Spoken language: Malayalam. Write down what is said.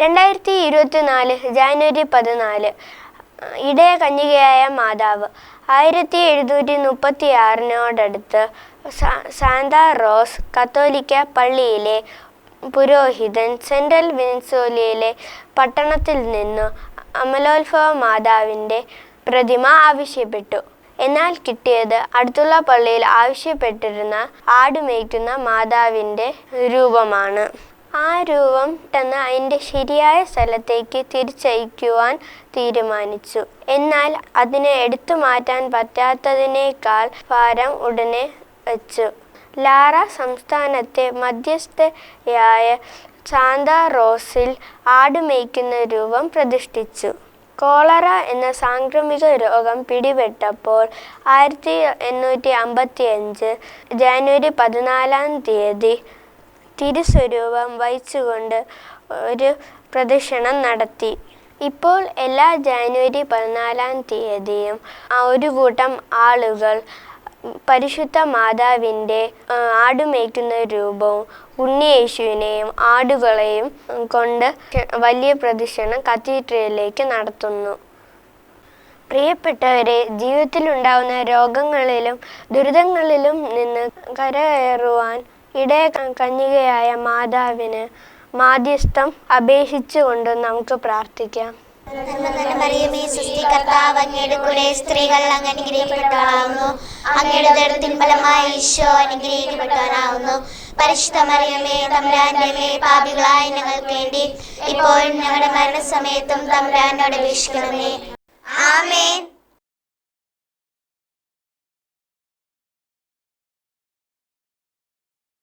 രണ്ടായിരത്തി ഇരുപത്തിനാല് ജാനുവരി പതിനാല് ഇടയ കന്യകയായ മാതാവ്. ആയിരത്തി എഴുന്നൂറ്റി മുപ്പത്തി ആറിനോടടുത്ത് സാന്ത റോസ് കത്തോലിക്ക പള്ളിയിലെ പുരോഹിതൻ സെൻട്രൽ വെനിസോലിയയിലെ പട്ടണത്തിൽ നിന്നു അമലോത്ഭവ മാതാവിന്റെ പ്രതിമ ആവശ്യപ്പെട്ടു. എന്നാൽ കിട്ടിയത് അടുത്തുള്ള പള്ളിയിൽ ആവശ്യപ്പെട്ടിരുന്ന ആടുമേയ്ക്കുന്ന മാതാവിന്റെ രൂപമാണ്. ആ രൂപം തന്ന അതിന്റെ ശരിയായ സ്ഥലത്തേക്ക് തിരിച്ചയക്കുവാൻ തീരുമാനിച്ചു. എന്നാൽ അതിനെ എടുത്തു മാറ്റാൻ പറ്റാത്തതിനേക്കാൾ ഭാരം ഉടനെ വച്ചു. ലാറ സംസ്ഥാനത്തെ മധ്യസ്ഥയായ സാന്ത റോസിൽ ആടുമേയ്ക്കുന്ന രൂപം പ്രതിഷ്ഠിച്ചു. കോളറ എന്ന സാംക്രമിക രോഗം പിടിപെട്ടപ്പോൾ ആയിരത്തി എണ്ണൂറ്റി അമ്പത്തി അഞ്ച് ജാനുവരി പതിനാലാം തീയതി തിരുസ്വരൂപം വഹിച്ചുകൊണ്ട് ഒരു പ്രദക്ഷിണം നടത്തി. ഇപ്പോൾ എല്ലാ ജാനുവരി പതിനാലാം തീയതിയും ഒരു കൂട്ടം ആളുകൾ പരിശുദ്ധ മാതാവിന്റെ ആടുമേക്കുന്ന രൂപവും ഉണ്ണിയേശുവിനെയും ആടുകളെയും കൊണ്ട് വലിയ പ്രദക്ഷിണം കത്തീഡ്രലിലേക്ക് നടത്തുന്നു. പ്രിയപ്പെട്ടവരെ ജീവിതത്തിലുണ്ടാവുന്ന രോഗങ്ങളിലും ദുരിതങ്ങളിലും നിന്ന് കരകയറുവാൻ ഇടയ കന്യകയായ മാതാവിന് മാധ്യസ്ഥം അപേക്ഷിച്ചുകൊണ്ട് നമുക്ക് പ്രാർത്ഥിക്കാം. സ്ത്രീകൾ അങ്ങ് അങ്ങയുടെ പരിശുദ്ധ മറിയമേ തമ്പുരാന്റെ പാപികളായ ഞങ്ങൾക്ക് വേണ്ടി ഇപ്പോഴും ഞങ്ങളുടെ മരണസമയത്തും തമ്പ്രാനോട് അപേക്ഷിക്കണമേ.